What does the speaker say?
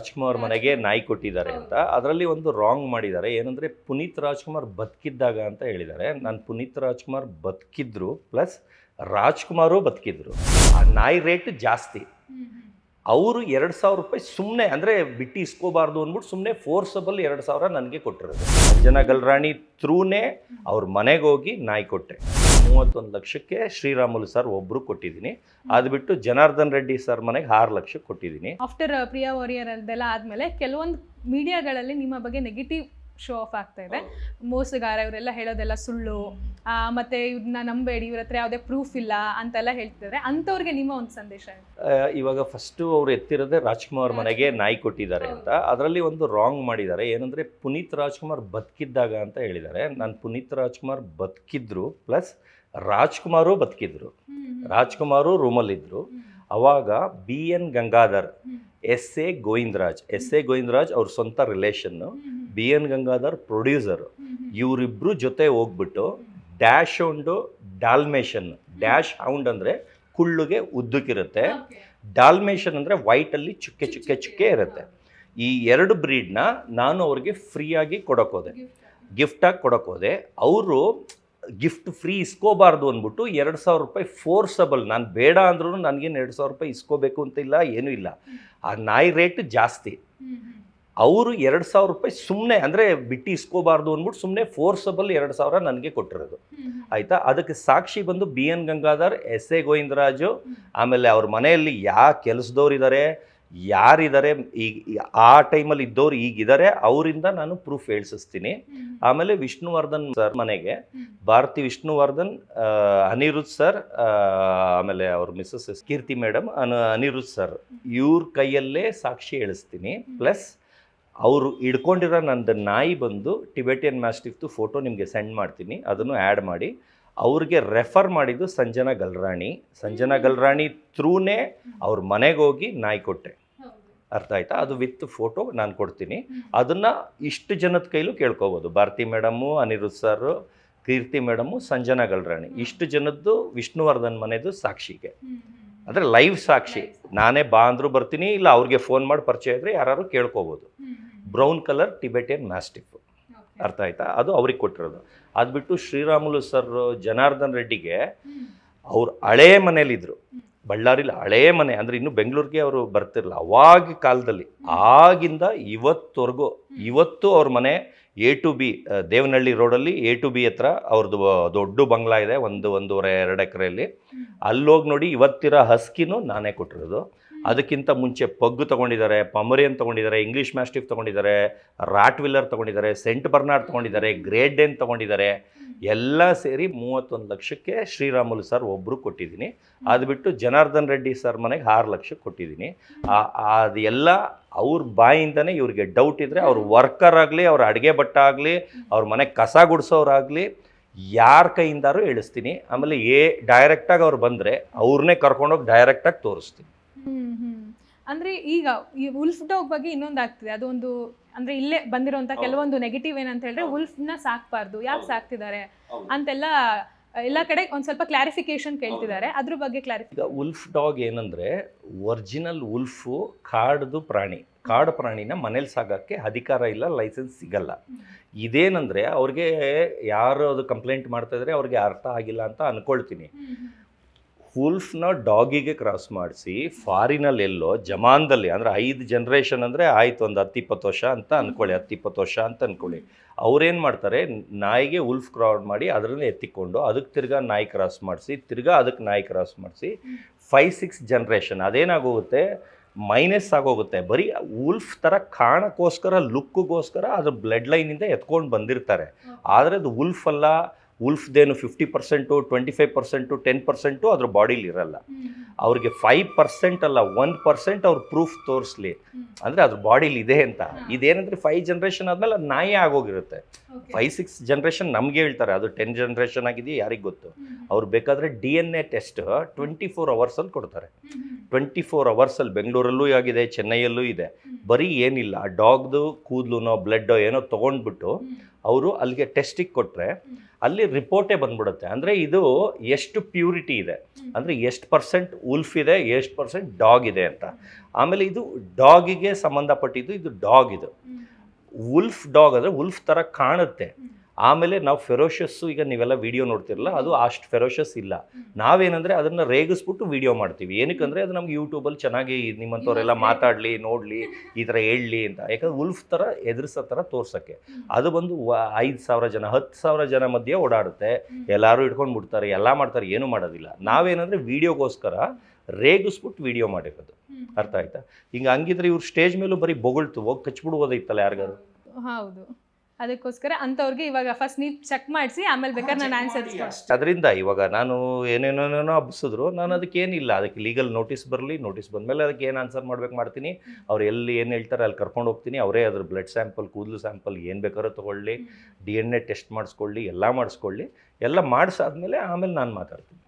ರಾಜ್ಕುಮಾರ್ ಮನೆಗೆ ನಾಯಿ ಕೊಟ್ಟಿದ್ದಾರೆ ಅಂತ. ಅದರಲ್ಲಿ ಒಂದು ರಾಂಗ್ ಮಾಡಿದ್ದಾರೆ. ಏನಂದರೆ ಪುನೀತ್ ರಾಜ್ಕುಮಾರ್ ಬದುಕಿದ್ದಾಗ ಅಂತ ಹೇಳಿದ್ದಾರೆ. ನಾನು ಪುನೀತ್ ರಾಜ್ಕುಮಾರ್ ಬದುಕಿದ್ರು ಪ್ಲಸ್ ರಾಜ್ಕುಮಾರು ಬದುಕಿದ್ರು. ಆ ನಾಯಿ ರೇಟ್ ಜಾಸ್ತಿ. ಅವರು ಎರಡು ಸಾವಿರ ರೂಪಾಯಿ ಸುಮ್ಮನೆ ಅಂದರೆ ಬಿಟ್ಟು ಇಸ್ಕೋಬಾರ್ದು ಅಂದ್ಬಿಟ್ಟು ಸುಮ್ಮನೆ ಫೋರ್ಸಬಲ್ ಎರಡು ಸಾವಿರ ನನಗೆ ಕೊಟ್ಟಿರೋದು. ಜನ ಗಲ್ರಾಣಿ ಥ್ರೂನೇ ಅವ್ರ ಮನೆಗೆ ಹೋಗಿ ನಾಯಿ ಕೊಟ್ಟೆ. ಮೂವತ್ತೊಂದು ಲಕ್ಷಕ್ಕೆ ಶ್ರೀರಾಮುಲು ಸರ್ ಒಬ್ಬರು ಕೊಟ್ಟಿದ್ದೀನಿ. ಅದು ಬಿಟ್ಟು ಜನಾರ್ದನ್ ರೆಡ್ಡಿ ಸರ್ ಮನೆಗೆ ಆರು ಲಕ್ಷ ಕೊಟ್ಟಿದ್ದೀನಿ. ಆಫ್ಟರ್ ಪ್ರಿಯಾ ವಾರಿಯರ್ ಅದೆಲ್ಲ ಆದಮೇಲೆ ಕೆಲವೊಂದು ಮೀಡಿಯಾಗಳಲ್ಲಿ ನಿಮ್ಮ ಬಗ್ಗೆ ನೆಗೆಟಿವ್ ಶೋ ಆಫ್ ಆಗ್ತಾ ಇದೆ. ಮೋಸಗಾರ ಇವರೆಲ್ಲ ಹೇಳೋದೆಲ್ಲ ಸುಳ್ಳು. ಮತ್ತೆ ಇವ್ರನ್ನ ನಂಬೇಡಿ ಇವ್ರ ಹತ್ರ ಯಾವುದೇ ಪ್ರೂಫ್ ಇಲ್ಲ ಅಂತೆಲ್ಲ ಹೇಳ್ತಿದ್ದಾರೆ. ಅಂಥವ್ರಿಗೆ ನಿಮ್ಮ ಒಂದು ಸಂದೇಶ ಇವಾಗ ಫಸ್ಟು ಅವ್ರು ಎತ್ತಿರೋದೇ ರಾಜ್ಕುಮಾರ್ ಮನೆಗೆ ನಾಯಿ ಕೊಟ್ಟಿದ್ದಾರೆ ಅಂತ. ಅದರಲ್ಲಿ ಒಂದು ರಾಂಗ್ ಮಾಡಿದ್ದಾರೆ. ಏನಂದರೆ ಪುನೀತ್ ರಾಜ್ಕುಮಾರ್ ಬದುಕಿದ್ದಾಗ ಅಂತ ಹೇಳಿದ್ದಾರೆ. ನಾನು ಪುನೀತ್ ರಾಜ್ಕುಮಾರ್ ಬದುಕಿದ್ರು ಪ್ಲಸ್ ರಾಜ್ಕುಮಾರು ಬದುಕಿದ್ರು. ರಾಜ್ಕುಮಾರು ರೂಮಲ್ಲಿದ್ದರು ಅವಾಗ B N Gangadhar S A Govindaraj S A Govindaraj ಅವ್ರ ಸ್ವಂತ relation B N Gangadhar producer. ಇವರಿಬ್ಬರು ಜೊತೆ ಹೋಗ್ಬಿಟ್ಟು dachshund Dalmatian. Dachshund ಅಂದರೆ ಕುಳ್ಳುಗೆ ಉದ್ದಕ್ಕಿರುತ್ತೆ. ಡಾಲ್ಮೇಷನ್ ಅಂದರೆ ವೈಟಲ್ಲಿ ಚುಕ್ಕೆ ಚುಕ್ಕೆ ಚುಕ್ಕೆ ಇರುತ್ತೆ. ಈ ಎರಡು ಬ್ರೀಡ್ನ ನಾನು ಅವ್ರಿಗೆ ಫ್ರೀಯಾಗಿ ಕೊಡೋಕೋದೆ. ಗಿಫ್ಟಾಗಿ ಕೊಡೋಕೋದೆ. ಅವರು ಗಿಫ್ಟ್ ಫ್ರೀ ಇಸ್ಕೋಬಾರ್ದು ಅಂದ್ಬಿಟ್ಟು ಎರಡು ಸಾವಿರ ರೂಪಾಯಿ ಫೋರ್ಸಬಲ್. ನಾನು ಬೇಡ ಅಂದ್ರೂ ನನಗೇನು ಎರಡು ಸಾವಿರ ರೂಪಾಯಿ ಇಸ್ಕೋಬೇಕು ಅಂತ ಇಲ್ಲ ಏನೂ ಇಲ್ಲ. ಆ ನಾಯಿ ರೇಟ್ ಜಾಸ್ತಿ. ಅವರು ಎರಡು ಸಾವಿರ ರೂಪಾಯಿ ಸುಮ್ಮನೆ ಅಂದರೆ ಬಿಟ್ಟು ಇಸ್ಕೋಬಾರ್ದು ಅಂದ್ಬಿಟ್ಟು ಸುಮ್ಮನೆ ಫೋರ್ಸಬಲ್ ಎರಡು ಸಾವಿರ ನನಗೆ ಕೊಟ್ಟಿರೋದು. ಆಯಿತಾ? ಅದಕ್ಕೆ ಸಾಕ್ಷಿ ಬಂದು B N Gangadhar S A Govindaraju ಆಮೇಲೆ ಅವ್ರ ಮನೆಯಲ್ಲಿ ಯಾ ಕೆಲಸದವ್ರಿದ್ದಾರೆ ಯಾರಿದ್ದಾರೆ ಈಗ ಆ ಟೈಮಲ್ಲಿ ಇದ್ದವ್ರು ಈಗಿದ್ದಾರೆ ಅವರಿಂದ ನಾನು ಪ್ರೂಫ್ ಹೇಳ್ಸಿಸ್ತೀನಿ. ಆಮೇಲೆ ವಿಷ್ಣುವರ್ಧನ್ ಸರ್ ಮನೆಗೆ ಭಾರತಿ ವಿಷ್ಣುವರ್ಧನ್ ಅನಿರುದ್ ಅನಿರುದ್ಧ್ ಸರ್ ಆಮೇಲೆ ಅವ್ರ missus Keerthi madam Aniruddh sir ಇವ್ರ ಕೈಯಲ್ಲೇ ಸಾಕ್ಷಿ ಹೇಳಿಸ್ತೀನಿ. ಪ್ಲಸ್ ಅವರು ಇಡ್ಕೊಂಡಿರೋ ನಂದು ನಾಯಿ ಬಂದು ಟಿಬೆಟಿಯನ್ ಮ್ಯಾಸ್ಟಿಫ್ದು ಫೋಟೋ ನಿಮಗೆ ಸೆಂಡ್ ಮಾಡ್ತೀನಿ ಅದನ್ನು ಆ್ಯಡ್ ಮಾಡಿ. ಅವ್ರಿಗೆ ರೆಫರ್ ಮಾಡಿದ್ದು ಸಂಜನಾ ಗಲ್ರಾಣಿ. ಸಂಜನಾ ಗಲ್ರಾಣಿ ಥ್ರೂನೇ ಅವ್ರ ಮನೆಗೆ ಹೋಗಿ ನಾಯಿ ಕೊಟ್ಟೆ ಅರ್ಥ ಆಯ್ತಾ? ಅದು ವಿತ್ ಫೋಟೋ ನಾನು ಕೊಡ್ತೀನಿ. ಅದನ್ನು ಇಷ್ಟು ಜನದ ಕೈಲೂ ಕೇಳ್ಕೋಬೋದು. Bharathi madam Aniruddh sir Keerthi madam Sanjana Galrani. ಇಷ್ಟು ಜನದ್ದು ವಿಷ್ಣುವರ್ಧನ್ ಮನೆದು ಸಾಕ್ಷಿಗೆ. ಅಂದರೆ ಲೈವ್ ಸಾಕ್ಷಿ. ನಾನೇ ಬಾ ಅಂದ್ರೂ ಬರ್ತೀನಿ ಇಲ್ಲ ಅವ್ರಿಗೆ ಫೋನ್ ಮಾಡಿ ಪರಿಚಯ ಇದ್ರೆ ಯಾರು ಕೇಳ್ಕೊಬೋದು. Brown colour Tibetan mastiff. ಅರ್ಥ ಆಯ್ತಾ? ಅದು ಅವ್ರಿಗೆ ಕೊಟ್ಟಿರೋದು. ಅದು ಬಿಟ್ಟು ಶ್ರೀರಾಮುಲು ಸರ್ ಜನಾರ್ದನ್ ರೆಡ್ಡಿಗೆ ಅವ್ರು ಹಳೇ ಮನೇಲಿದ್ರು ಬಳ್ಳಾರಿಲಿ ಹಳೇ ಮನೆ ಅಂದರೆ ಇನ್ನು ಬೆಂಗಳೂರಿಗೆ ಅವರು ಬರ್ತಿರಲ್ಲ ಅವಾಗ ಕಾಲದಲ್ಲಿ ಆಗಿಂದ ಇವತ್ತವರೆಗೂ ಇವತ್ತು ಅವ್ರ ಮನೆ ಎ ಟು ಬಿ ದೇವನಹಳ್ಳಿ ರೋಡಲ್ಲಿ ಎ ಟು ಬಿ ಹತ್ರ ಅವ್ರದ್ದು ದೊಡ್ಡ ಬಂಗ್ಲಾ ಇದೆ ಒಂದು ಒಂದೂವರೆ ಎರಡು ಎಕರೆಯಲ್ಲಿ. ಅಲ್ಲೋಗಿ ನೋಡಿ ಇವತ್ತಿರೋ ಹಸ್ಕಿನೂ ನಾನೇ ಕೊಟ್ಟಿರೋದು. ಅದಕ್ಕಿಂತ ಮುಂಚೆ ಪಗ್ಗು ತೊಗೊಂಡಿದ್ದಾರೆ ಪಮರಿಯನ್ ತೊಗೊಂಡಿದ್ದಾರೆ ಇಂಗ್ಲೀಷ್ ಮ್ಯಾಸ್ಟಿಫ್ ತೊಗೊಂಡಿದ್ದಾರೆ ರಾಟ್ ವಿಲ್ಲರ್ ತೊಗೊಂಡಿದ್ದಾರೆ ಸೆಂಟ್ ಬರ್ನಾರ್ಡ್ ತೊಗೊಂಡಿದ್ದಾರೆ ಗ್ರೇಟ್ ಡೇನ್ ತೊಗೊಂಡಿದ್ದಾರೆ. ಎಲ್ಲ ಸೇರಿ ಮೂವತ್ತೊಂದು ಲಕ್ಷಕ್ಕೆ ಶ್ರೀರಾಮುಲು ಸರ್ ಒಬ್ಬರು ಕೊಟ್ಟಿದ್ದೀನಿ. ಅದು ಬಿಟ್ಟು ಜನಾರ್ದನ್ ರೆಡ್ಡಿ ಸರ್ ಮನೆಗೆ ಆರು ಲಕ್ಷಕ್ಕೆ ಕೊಟ್ಟಿದ್ದೀನಿ. ಆ- ಅದು ಎಲ್ಲ ಅವ್ರ ಬಾಯಿಂದನೇ ಇವ್ರಿಗೆ ಡೌಟ್ ಇದ್ದರೆ ಅವ್ರ ವರ್ಕರ್ ಆಗಲಿ ಅವ್ರ ಅಡುಗೆ ಭಟ್ಟ ಆಗಲಿ ಅವ್ರ ಮನೆ ಕಸ ಗುಡಿಸೋರಾಗಲಿ ಯಾರ ಕೈಯಿಂದಾರು ಇಳಿಸ್ತೀನಿ. ಆಮೇಲೆ ಏ ಡೈರೆಕ್ಟಾಗಿ ಅವ್ರು ಬಂದರೆ ಅವ್ರನ್ನೇ ಕರ್ಕೊಂಡೋಗಿ ಡೈರೆಕ್ಟಾಗಿ ತೋರಿಸ್ತೀನಿ. ಅಂದರೆ ಈಗ ಈ ಉಲ್ಫ್ ಡಾಗ್ ಬಗ್ಗೆ ಇನ್ನೊಂದು ಆಗ್ತಿದೆ. ಅದೊಂದು ಅಂದ್ರೆ ಇಲ್ಲೇ ಬಂದಿರುವಂತ ಕೆಲವೊಂದು ನೆಗೆಟಿವ್ ಏನಂತ ಹೇಳಿದ್ರೆ ಉಲ್ಫ್ನ ನ ಸಾಕ್ಬಾರ್ದು. ಯಾಕೆ ಸಾಕ್ತಿದ್ದಾರೆ? ಅಂತೆಲ್ಲ ಎಲ್ಲ ಕಡೆ ಒಂದ್ ಸ್ವಲ್ಪ ಕ್ಲಾರಿಫಿಕೇಶನ್ ಕೇಳ್ತಿದ್ದಾರೆ. ಅದ್ರ ಬಗ್ಗೆ ಕ್ಲಾರಿಫಿ ಈಗ ಉಲ್ಫ್ ಡಾಗ್ ಏನಂದ್ರೆ ಒರಿಜಿನಲ್ ಉಲ್ಫು ಕಾಡ್ದು ಪ್ರಾಣಿ. ಕಾಡು ಪ್ರಾಣಿನ ಮನೇಲಿ ಸಾಗಕ್ಕೆ ಅಧಿಕಾರ ಇಲ್ಲ ಲೈಸೆನ್ಸ್ ಸಿಗಲ್ಲ. ಇದೇನಂದ್ರೆ ಅವ್ರಿಗೆ ಯಾರು ಅದು ಕಂಪ್ಲೇಂಟ್ ಮಾಡ್ತಾ ಇದ್ರೆ ಅವ್ರಿಗೆ ಅರ್ಥ ಆಗಿಲ್ಲ ಅಂತ ಅನ್ಕೊಳ್ತೀನಿ. ಉಲ್ಫ್ನ ಡಾಗಿಗೆ ಕ್ರಾಸ್ ಮಾಡಿಸಿ ಫಾರಿನಲ್ಲಿ ಎಲ್ಲೋ ಜಮಾನ್ದಲ್ಲಿ ಅಂದರೆ ಐದು ಜನ್ರೇಷನ್ ಅಂದರೆ ಆಯಿತು ಒಂದು ಹತ್ತು ಇಪ್ಪತ್ತು ವರ್ಷ ಅಂತ ಅಂದ್ಕೊಳ್ಳಿ ಹತ್ತು ಇಪ್ಪತ್ತು ವರ್ಷ ಅಂತ ಅಂದ್ಕೊಳ್ಳಿ ಅವ್ರೇನು ಮಾಡ್ತಾರೆ ನಾಯಿಗೆ ಉಲ್ಫ್ ಕ್ರಾಸ್ ಮಾಡಿ ಅದರಿಂದ ಎತ್ತಿಕೊಂಡು ಅದಕ್ಕೆ ತಿರ್ಗಾ ನಾಯಿ ಕ್ರಾಸ್ ಮಾಡಿಸಿ ತಿರ್ಗಾ ಅದಕ್ಕೆ ನಾಯಿ ಕ್ರಾಸ್ ಮಾಡಿಸಿ ಫೈವ್ ಸಿಕ್ಸ್ ಜನ್ರೇಷನ್ ಅದೇನಾಗೋಗುತ್ತೆ ಮೈನಸ್ ಆಗೋಗುತ್ತೆ. ಬರೀ ಉಲ್ಫ್ ಥರ ಕಾಣಕ್ಕೋಸ್ಕರ ಲುಕ್ಗೋಸ್ಕರ ಅದ್ರ ಬ್ಲಡ್ ಲೈನಿಂದ ಎತ್ಕೊಂಡು ಬಂದಿರ್ತಾರೆ. ಆದರೆ ಅದು ಉಲ್ಫ್ ಅಲ್ಲ ಉಲ್ಫ್ದೇನು fifty percent twenty five percent ten percent ಅದ್ರ ಬಾಡೀಲಿ ಇರಲ್ಲ. ಅವ್ರಿಗೆ ಫೈವ್ ಪರ್ಸೆಂಟ್ ಅಲ್ಲ ಒನ್ ಪರ್ಸೆಂಟ್ ಅವ್ರ ಪ್ರೂಫ್ ತೋರಿಸ್ಲಿ. ಅಂದರೆ ಅದ್ರ ಬಾಡೀಲಿ ಇದೆ ಅಂತ. ಇದೇನಂದ್ರೆ ಫೈವ್ ಜನ್ರೇಷನ್ ಆದಮೇಲೆ ಅದು ನಾಯಿ ಆಗೋಗಿರುತ್ತೆ. ಫೈವ್ ಸಿಕ್ಸ್ ಜನ್ರೇಷನ್ ನಮಗೆ ಹೇಳ್ತಾರೆ. ಅದು ಟೆನ್ ಜನ್ರೇಷನ್ ಆಗಿದೆಯಾ ಯಾರಿಗೆ ಗೊತ್ತು? ಅವ್ರು ಬೇಕಾದರೆ D N A test twenty four ಅವರ್ಸಲ್ಲಿ ಕೊಡ್ತಾರೆ. ಟ್ವೆಂಟಿ ಫೋರ್ ಅವರ್ಸಲ್ಲಿ ಬೆಂಗಳೂರಲ್ಲೂ ಆಗಿದೆ, ಚೆನ್ನೈಯಲ್ಲೂ ಇದೆ. ಬರೀ ಏನಿಲ್ಲ, ಡಾಗ್ದು, ಕೂದಲುನೋ, ಬ್ಲಡ್ಡೋ ಏನೋ ತೊಗೊಂಡ್ಬಿಟ್ಟು ಅವರು ಅಲ್ಲಿಗೆ ಟೆಸ್ಟಿಗೆ ಕೊಟ್ಟರೆ ಅಲ್ಲಿ ರಿಪೋರ್ಟೇ ಬಂದ್ಬಿಡುತ್ತೆ. ಅಂದರೆ ಇದು ಎಷ್ಟು ಪ್ಯೂರಿಟಿ ಇದೆ. ಅಂದರೆ ಎಷ್ಟು ಪರ್ಸೆಂಟ್ ಉಲ್ಫ್ ಇದೆ, ಎಷ್ಟು ಪರ್ಸೆಂಟ್ ಡಾಗ್ ಇದೆ ಅಂತ. ಆಮೇಲೆ ಇದು ಡಾಗಿಗೆ ಸಂಬಂಧಪಟ್ಟಿದ್ದು ಇದು ಡಾಗ್ ಇದು. ಉಲ್ಫ್ ಡಾಗ್ ಅಂದರೆ ಉಲ್ಫ್ ಥರ ಕಾಣುತ್ತೆ. ಆಮೇಲೆ ನಾವು ಫೆರೋಷಸ್ಸು ಈಗ ನೀವೆಲ್ಲ ವಿಡಿಯೋ ನೋಡ್ತಿರಲ್ಲ ಅದು ಅಷ್ಟು ಫೆರೋಷಸ್ ಇಲ್ಲ. ನಾವೇನಂದರೆ ಅದನ್ನು ರೇಗಿಸ್ಬಿಟ್ಟು ವಿಡಿಯೋ ಮಾಡ್ತೀವಿ. ಏನಕ್ಕಂದರೆ ಅದು ನಮ್ಗೆ ಯೂಟ್ಯೂಬಲ್ಲಿ ಚೆನ್ನಾಗಿ ನಿಮ್ಮಂಥವರೆಲ್ಲ ಮಾತಾಡಲಿ ನೋಡಲಿ ಈ ಥರ ಹೇಳಲಿ ಅಂತ. ಯಾಕಂದ್ರೆ ಉಲ್ಫ್ ಥರ ಎದುರಿಸೋ ಥರ ತೋರ್ಸೋಕ್ಕೆ. ಅದು ಬಂದು ಐದು ಸಾವಿರ ಜನ ಹತ್ತು ಸಾವಿರ ಜನ ಮಧ್ಯೆ ಓಡಾಡುತ್ತೆ. ಎಲ್ಲರೂ ಇಟ್ಕೊಂಡು ಬಿಡ್ತಾರೆ ಎಲ್ಲ ಮಾಡ್ತಾರೆ ಏನೂ ಮಾಡೋದಿಲ್ಲ. ನಾವೇನಂದರೆ ವಿಡಿಯೋಗೋಸ್ಕರ ರೇಗಿಸ್ಬಿಟ್ಟು ವಿಡಿಯೋ ಮಾಡಿರೋದು. ಅರ್ಥ ಆಯ್ತಾ? ಹಿಂಗೆ ಹಂಗಿದ್ರೆ ಇವ್ರು ಸ್ಟೇಜ್ ಮೇಲೂ ಬರೀ ಬೊಗಳ್ತು ಹೋಗಿ ಕಚ್ಬಿಡ್ಬೋದಿತ್ತಲ್ಲ ಯಾರಿಗಾದ್ರು? ಹೌದು. ಅದಕ್ಕೋಸ್ಕರ ಅಂಥವ್ರಿಗೆ ಇವಾಗ ಫಸ್ಟ್ ನೀವು ಚೆಕ್ ಮಾಡಿಸಿ ಆಮೇಲೆ ಬೇಕಾದ್ರೆ ನಾನು ಆನ್ಸರ್ ಅದರಿಂದ ಇವಾಗ ನಾನು ಏನೇನೇನೋ ಹಬ್ಬಿಸಿದ್ರು ನಾನು ಅದಕ್ಕೆ ಏನಿಲ್ಲ ಅದಕ್ಕೆ ಲೀಗಲ್ ನೋಟಿಸ್ ಬರಲಿ ನೋಟಿಸ್ ಬಂದಮೇಲೆ ಅದಕ್ಕೆ ಏನು ಆನ್ಸರ್ ಮಾಡ್ಬೇಕು ಮಾಡ್ತೀನಿ. ಅವ್ರು ಎಲ್ಲಿ ಏನು ಹೇಳ್ತಾರೆ ಅಲ್ಲಿ ಕರ್ಕೊಂಡು ಹೋಗ್ತೀನಿ ಅವರೇ ಅದ್ರ ಬ್ಲಡ್ ಸ್ಯಾಂಪಲ್ ಕೂದಲು ಸ್ಯಾಂಪಲ್ ಏನು ಬೇಕಾದ್ರೂ ತೊಗೊಳ್ಳಿ ಡಿ ಎನ್ ಎ ಟೆಸ್ಟ್ ಮಾಡಿಸ್ಕೊಳ್ಳಿ ಎಲ್ಲ ಮಾಡಿಸ್ಕೊಳ್ಳಿ ಎಲ್ಲ ಮಾಡಿಸಾದ್ಮೇಲೆ ಆಮೇಲೆ ನಾನು ಮಾತಾಡ್ತೀನಿ.